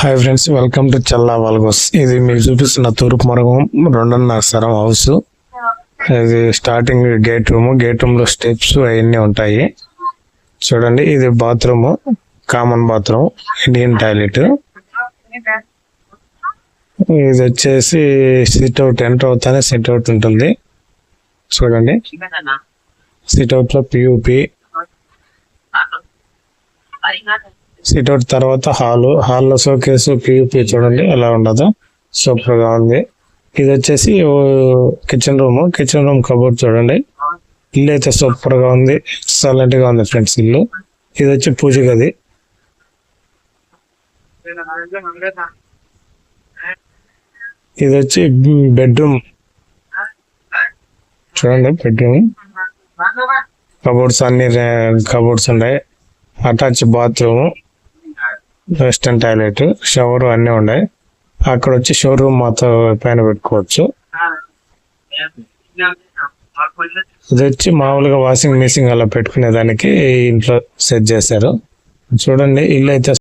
Hi friends welcome to Challa vlogs ఇది మీకు చూపిస్తున్న తూర్పు మరగం రెండున్నర స్థలం హౌస్ ఇది స్టార్టింగ్ గేట్ రూమ్ గేట్ రూమ్లో స్టెప్స్ అవన్నీ ఉంటాయి. చూడండి ఇది bathroom common bathroom Indian toilet ఇది వచ్చేసి సిట్ అవుట్ ఎంటర్ అవుతానే సిట్ అవుట్ ఉంటుంది. చూడండి. సిట్ అవుట్లో పియూపి సిట్ అవుట్ తర్వాత హాల్ హాల్లో షోకేస్ పియూపి చూడండి ఎలా ఉండదు సూపర్గా ఉంది. ఇది వచ్చేసి kitchen room kitchen room cupboard చూడండి. ఇల్లు అయితే సూపర్గా ఉంది ఎక్సలెంట్గా ఉంది ఫ్రెండ్స్ ఇల్లు. ఇది వచ్చి పూజ గది. ఇది వచ్చి బెడ్రూమ్ చూడండి బెడ్రూమ్ కబోర్డ్స్ అన్ని కబోర్డ్స్ ఉన్నాయి attach bathroom western toilet shower అన్నీ ఉన్నాయి. అక్కడ వచ్చి షోరూమ్ మాతో పైన పెట్టుకోవచ్చు. ఇది వచ్చి మామూలుగా వాషింగ్ మిషన్ అలా పెట్టుకునే దానికి ఇంట్లో సెట్ చేశారు. చూడండి ఇల్లు అయితే